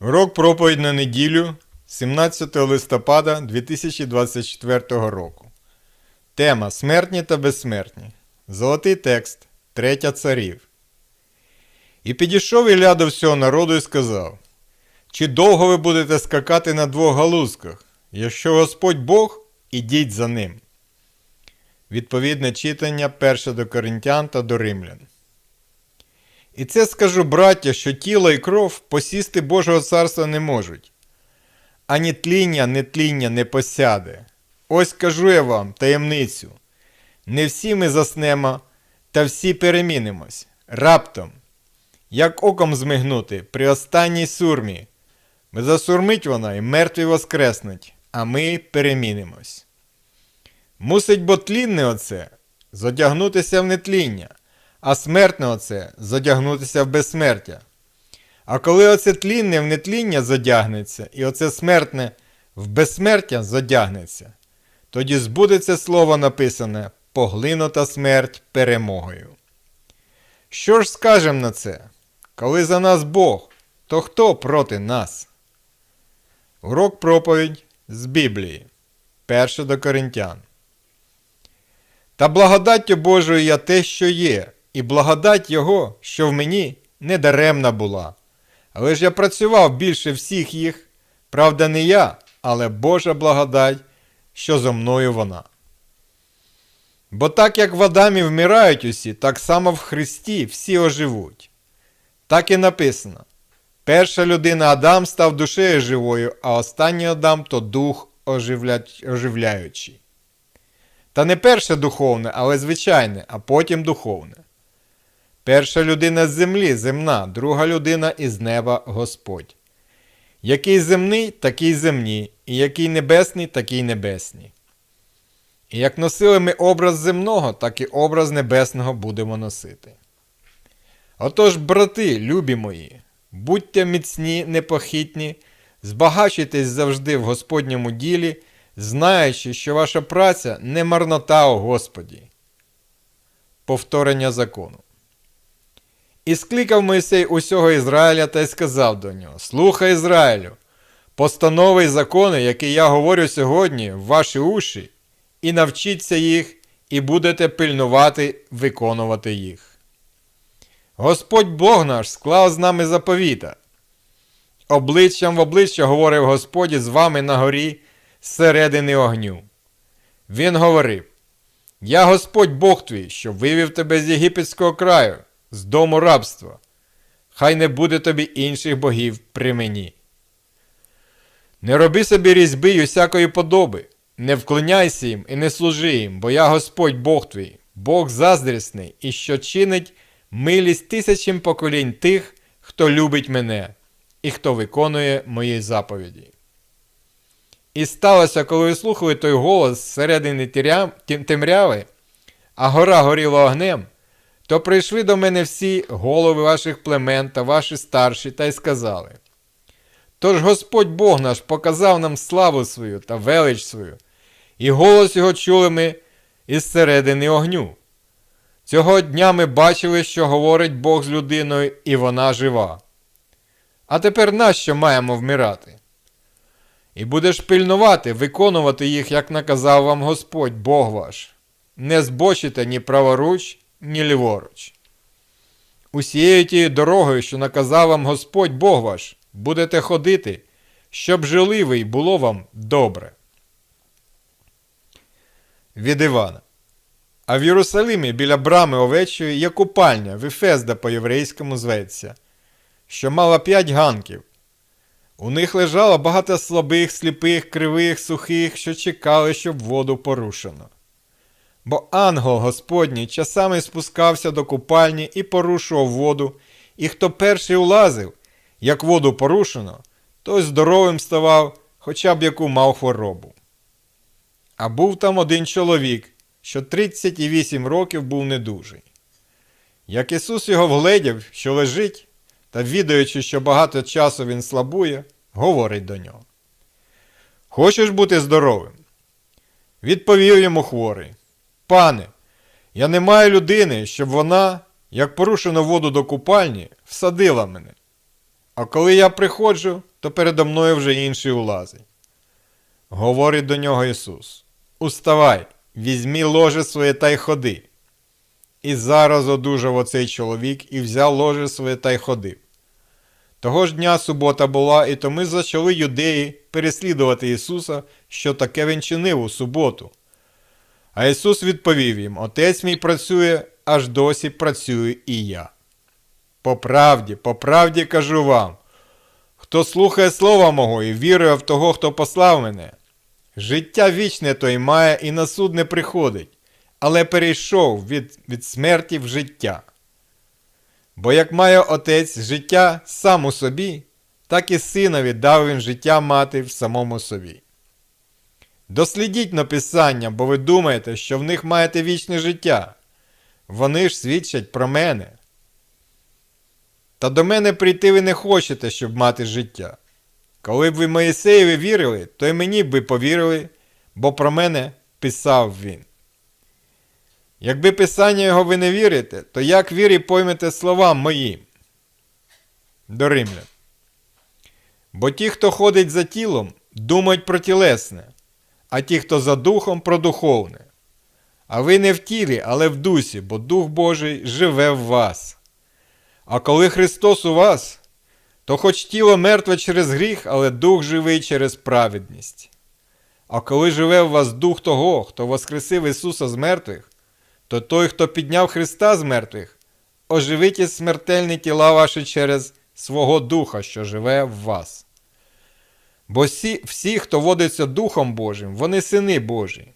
Урок проповідь на неділю 17 листопада 2024 року. Тема Смертні та безсмертні. Золотий текст. Третя царів. І підійшов Ілля до всього народу і сказав: Чи довго ви будете скакати на двох галузках? Якщо Господь Бог, ідіть за ним. Відповідне читання 1 до Коринтян та до Римлян. І це скажу, браття, що тіло і кров посісти Божого царства не можуть. Ані тління, не тління не посяде. Ось кажу я вам таємницю. Не всі ми заснемо, та всі перемінимось. Раптом, як оком змигнути при останній сурмі. Ми засурмить вона і мертві воскреснуть, а ми перемінимось. Мусить бо тлінне оце зодягнутися в нетління а смертне оце зодягнутися в безсмертя. А коли оце тлінне в нетління зодягнеться, і оце смертне в безсмертя зодягнеться, тоді збудеться слово написане поглинута смерть перемогою. Що ж скажем на це? Коли за нас Бог, то хто проти нас? Урок проповідь з Біблії. 1 до Коринтян. Та благодаттю Божою я те, що є, і благодать Його, що в мені, не даремна була. Але ж я працював більше всіх їх, правда, не я, але Божа благодать, що зо мною вона. Бо так як в Адамі вмирають усі, так само в Христі всі оживуть. Так і написано. Перша людина Адам став душею живою, а останній Адам то дух оживля... оживляючий. Та не перше духовне, але звичайне, а потім духовне. Перша людина з землі земна, друга людина із неба Господь. Який земний, такий земні, і який небесний, такий небесний. І як носили ми образ земного, так і образ небесного будемо носити. Отож, брати, любі мої, будьте міцні, непохитні, збагачуйтесь завжди в Господньому ділі, знаючи, що ваша праця не марнота у Господі. Повторення закону. І скликав Мойсей усього Ізраїля та й сказав до нього: Слухай Ізраїлю, постанови й закони, які я говорю сьогодні, в ваші уші, і навчіться їх, і будете пильнувати виконувати їх. Господь Бог наш склав з нами заповіта. Обличчям в обличчя говорив Господь з вами на горі зсередини огню. Він говорив: Я Господь Бог твій, що вивів тебе з єгипетського краю з дому рабства. Хай не буде тобі інших богів при мені. Не роби собі різьби й усякої подоби, не вклоняйся їм і не служи їм, бо я Господь Бог твій, Бог заздрісний і що чинить милість тисячам поколінь тих, хто любить мене і хто виконує мої заповіді. І сталося, коли слухали той голос зсередини темряви, а гора горіла огнем. То прийшли до мене всі голови ваших племен та ваші старші та й сказали. Тож Господь Бог наш показав нам славу свою та велич свою, і голос його чули ми із середини огню. Цього дня ми бачили, що говорить Бог з людиною, і вона жива. А тепер нащо маємо вмирати? І будеш пильнувати, виконувати їх, як наказав вам Господь Бог ваш. Не збочите ні праворуч, ні ліворуч. Усією тією дорогою, що наказав вам Господь Бог ваш, будете ходити, щоб жили було вам добре. Від Івана. А в Єрусалимі біля брами овечої є купальня, Вифезда по-єврейському зветься, що мала п'ять ганків. У них лежало багато слабих, сліпих, кривих, сухих, що чекали, щоб воду порушено. Бо ангел Господній часами спускався до купальні і порушував воду, і хто перший улазив, як воду порушено, той здоровим ставав, хоча б яку мав хворобу. А був там один чоловік, що 38 років був недужий. Як Ісус його вгледів, що лежить, та відаючи, що багато часу він слабує, говорить до нього. Хочеш бути здоровим? Відповів йому хворий. Пане, я не маю людини, щоб вона, як порушено воду до купальні, всадила мене. А коли я приходжу, то передо мною вже інший улазить. Говорить до нього Ісус: Уставай, візьмі ложе своє та й ходи. І зараз одужав оцей чоловік і взяв ложе своє та й ходив. Того ж дня субота була, і тому зачали юдеї переслідувати Ісуса, що таке він чинив у суботу. А Ісус відповів їм: Отець мій працює, аж досі працюю і я. По правді, по правді кажу вам, хто слухає слова мого і вірує в того, хто послав мене, життя вічне той має і на суд не приходить, але перейшов від, від смерті в життя. Бо як має отець життя сам у собі, так і синові дав він життя мати в самому собі. Дослідіть написання, бо ви думаєте, що в них маєте вічне життя. Вони ж свідчать про мене. Та до мене прийти ви не хочете, щоб мати життя. Коли б ви Моїсеєві вірили, то й мені б ви повірили, бо про мене писав він. Якби писання його ви не вірите, то як вірі поймете словам моїм? До римлян. Бо ті, хто ходить за тілом, думають про тілесне, а ті, хто за духом, про духовне. А ви не в тілі, але в дусі, бо Дух Божий живе в вас. А коли Христос у вас, то хоч тіло мертве через гріх, але дух живий через праведність. А коли живе в вас дух того, хто воскресив Ісуса з мертвих, то той, хто підняв Христа з мертвих, оживить і смертельні тіла ваші через свого Духа, що живе в вас. Бо всі, всі, хто водиться Духом Божим, вони сини Божі.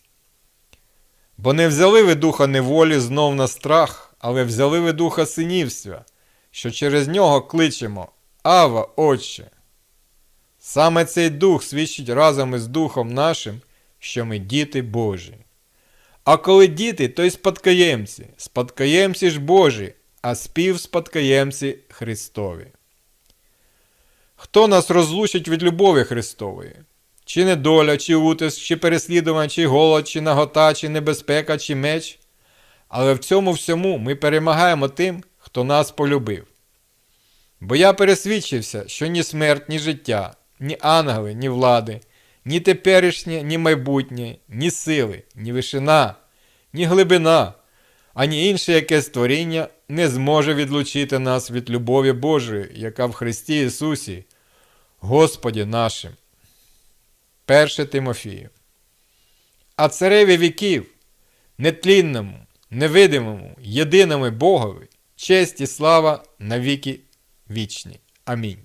Бо не взяли ви духа неволі знов на страх, але взяли ви духа синівства, що через нього кличемо Ава, Отче. Саме цей дух свідчить разом із Духом нашим, що ми діти Божі. А коли діти, то й спадкоємці, спадкоємці ж Божі, а співспадкоємці Христові. Хто нас розлучить від любові Христової? Чи недоля, чи утиск, чи переслідування, чи голод, чи нагота, чи небезпека, чи меч? Але в цьому всьому ми перемагаємо тим, хто нас полюбив. Бо я пересвідчився, що ні смерть, ні життя, ні ангели, ні влади, ні теперішнє, ні майбутнє, ні сили, ні вишина, ні глибина, ані інше яке створіння не зможе відлучити нас від любові Божої, яка в Христі Ісусі, Господі нашим. 1 Тимофію. А цареві віків, нетлінному, невидимому, єдиному Богові, честь і слава навіки вічні. Амінь.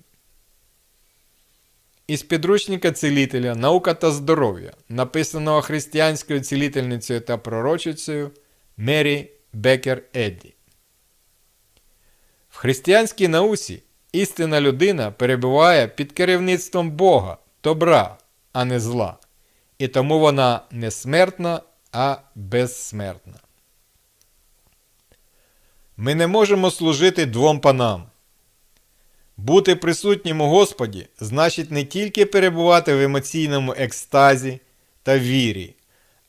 Із підручника цілителя Наука та здоров'я, написаного християнською цілительницею та пророчицею Мері Бекер Едді. В християнській науці істинна людина перебуває під керівництвом Бога, добра, а не зла. І тому вона не смертна, а безсмертна. Ми не можемо служити двом панам. Бути присутнім у Господі значить не тільки перебувати в емоційному екстазі та вірі,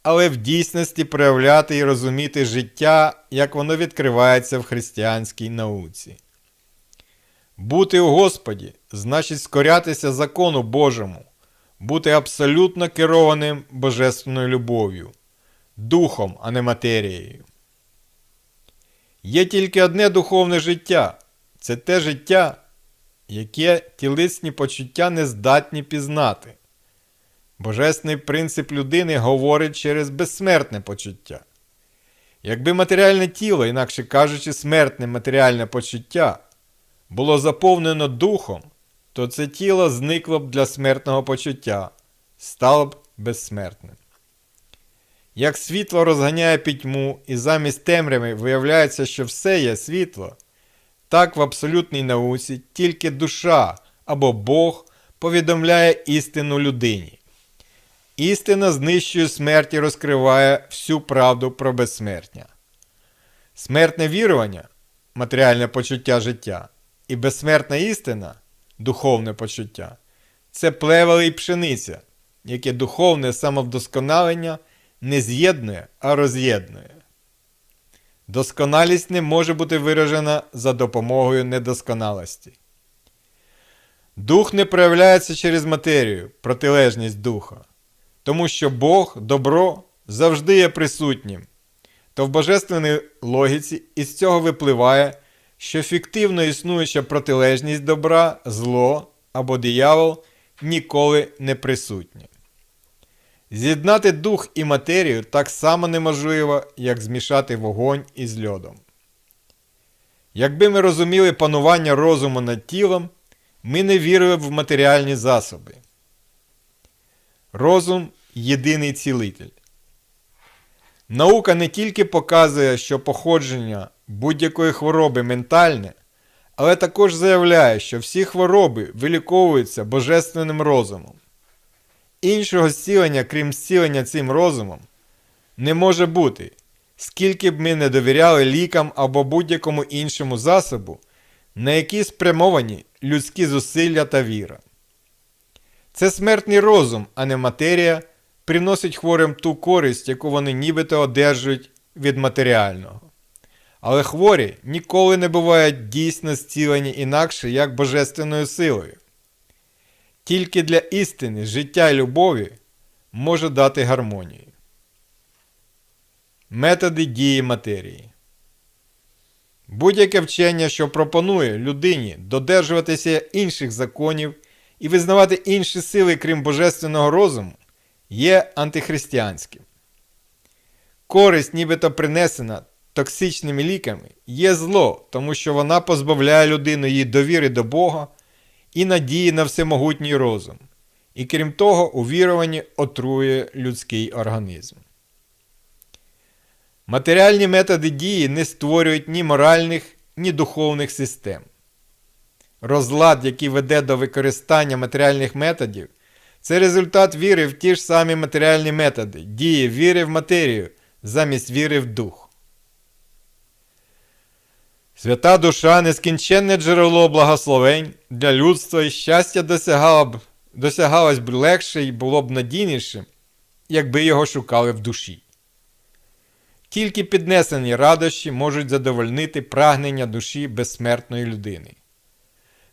але в дійсності проявляти і розуміти життя, як воно відкривається в християнській науці. Бути у Господі значить скорятися закону Божому, бути абсолютно керованим божественною любов'ю, духом, а не матерією. Є тільки одне духовне життя це те життя, яке тілесні почуття не здатні пізнати. Божественний принцип людини говорить через безсмертне почуття. Якби матеріальне тіло, інакше кажучи, смертне матеріальне почуття, було заповнено духом, то це тіло зникло б для смертного почуття, стало б безсмертним. Як світло розганяє пітьму, і замість темряви виявляється, що все є світло, так в абсолютній науці тільки душа або Бог повідомляє істину людині. Істина знищує смерть і розкриває всю правду про безсмертня. Смертне вірування матеріальне почуття життя і безсмертна істина духовне почуття це плевели і пшениця, яке духовне самовдосконалення не з'єднує, а роз'єднує. Досконалість не може бути виражена за допомогою недосконалості. Дух не проявляється через матерію, протилежність духа, тому що Бог, добро, завжди є присутнім. То в божественній логіці із цього випливає, що фіктивно існуюча протилежність добра, зло або диявол ніколи не присутні. З'єднати дух і матерію так само неможливо, як змішати вогонь із льодом. Якби ми розуміли панування розуму над тілом, ми не вірили б в матеріальні засоби. Розум єдиний цілитель. Наука не тільки показує, що походження будь-якої хвороби ментальне, але також заявляє, що всі хвороби виліковуються божественним розумом. Іншого зцілення, крім зцілення цим розумом, не може бути, скільки б ми не довіряли лікам або будь-якому іншому засобу, на які спрямовані людські зусилля та віра. Це смертний розум, а не матерія, приносить хворим ту користь, яку вони нібито одержують від матеріального. Але хворі ніколи не бувають дійсно зцілені інакше, як божественною силою. Тільки для істини життя і любові може дати гармонію. Методи дії матерії. Будь-яке вчення, що пропонує людині додержуватися інших законів і визнавати інші сили, крім божественного розуму, є антихристиянським. Користь, нібито принесена токсичними ліками, є зло, тому що вона позбавляє людину її довіри до Бога і надії на всемогутній розум, і крім того, у віруванні отрує людський організм. Матеріальні методи дії не створюють ні моральних, ні духовних систем. Розлад, який веде до використання матеріальних методів, це результат віри в ті ж самі матеріальні методи, дії віри в матерію замість віри в дух. Свята душа нескінченне джерело благословень для людства і щастя досягало б, досягалось б легше і було б надійнішим, якби його шукали в душі. Тільки піднесені радощі можуть задовольнити прагнення душі безсмертної людини.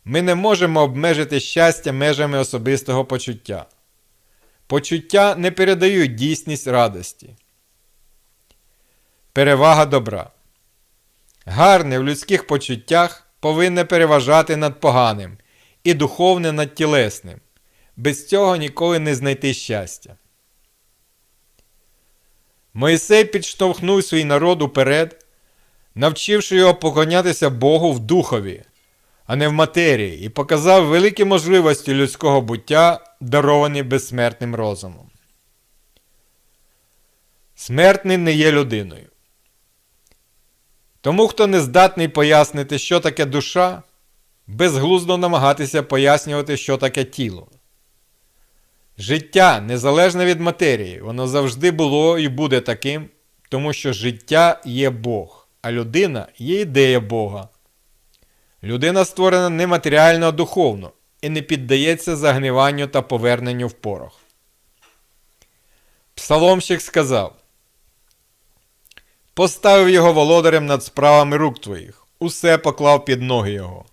Ми не можемо обмежити щастя межами особистого почуття. Почуття не передають дійсність радості. Перевага добра. Гарне в людських почуттях повинне переважати над поганим і духовне над тілесним. Без цього ніколи не знайти щастя. Мойсей підштовхнув свій народ уперед, навчивши його поклонятися Богу в духові, а не в матерії, і показав великі можливості людського буття, даровані безсмертним розумом. Смертний не є людиною. Тому, хто не здатний пояснити, що таке душа, безглуздо намагатися пояснювати, що таке тіло. Життя незалежне від матерії, воно завжди було і буде таким, тому що життя є Бог, а людина є ідея Бога. Людина створена нематеріально, а духовно і не піддається загниванню та поверненню в порох. Псаломщик сказав Поставив його володарем над справами рук твоїх, усе поклав під ноги його.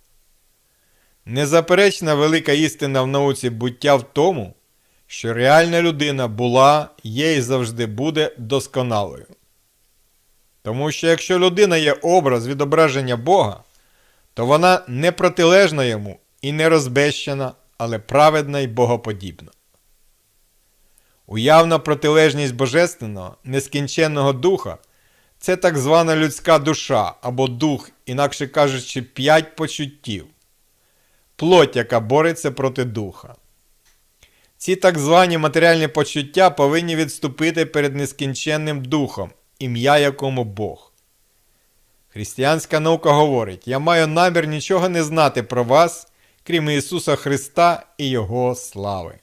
Незаперечна велика істина в науці буття в тому, що реальна людина була, є і завжди буде досконалою. Тому що якщо людина є образ відображення Бога, то вона не протилежна йому і не розбещена, але праведна і богоподібна. Уявна протилежність Божественного, нескінченного духа це так звана людська душа або дух, інакше кажучи, п'ять почуттів, плоть, яка бореться проти духа. Ці так звані матеріальні почуття повинні відступити перед нескінченним духом, ім'я якому Бог. Християнська наука говорить: я маю намір нічого не знати про вас, крім Ісуса Христа і Його слави.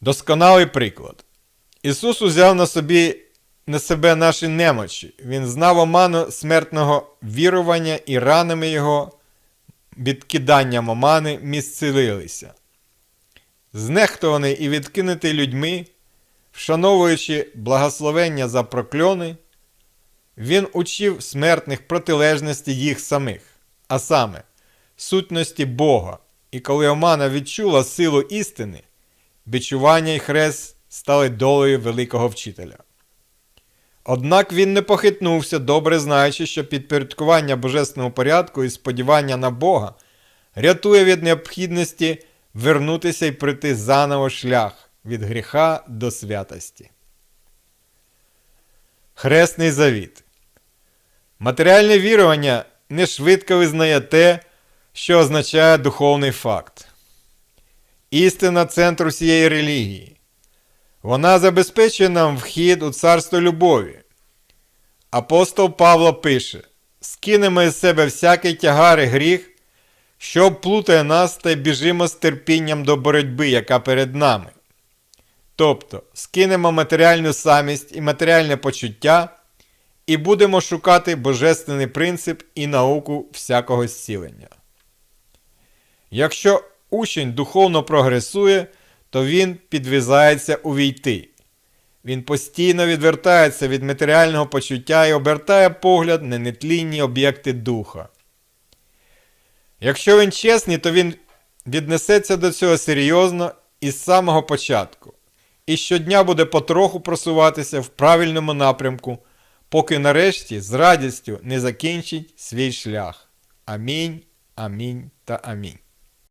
Досконалий приклад. Ісус узяв на собі на себе наші немочі. Він знав оману смертного вірування і ранами Його відкиданням омани місцелилися. Знехтований і відкинутий людьми, вшановуючи благословення за прокльони, він учив смертних протилежності їх самих, а саме, сутності Бога, і коли омана відчула силу істини, бичування і хрест стали долею великого вчителя. Однак він не похитнувся, добре знаючи, що підпорядкування божественному порядку і сподівання на Бога рятує від необхідності вернутися і пройти заново шлях від гріха до святості. Хресний завіт. Матеріальне вірування не швидко визнає те, що означає духовний факт. Істина центр усієї релігії. Вона забезпечує нам вхід у царство любові. Апостол Павло пише: скинемо із себе всякий тягар і гріх, що плутає нас та біжимо з терпінням до боротьби, яка перед нами. Тобто скинемо матеріальну самість і матеріальне почуття і будемо шукати божественний принцип і науку всякого зцілення. Якщо учень духовно прогресує, то він підвізається увійти. Він постійно відвертається від матеріального почуття і обертає погляд на нетлінні об'єкти духа. Якщо він чесний, то він віднесеться до цього серйозно із самого початку і щодня буде потроху просуватися в правильному напрямку, поки нарешті з радістю не закінчить свій шлях. Амінь, амінь та амінь.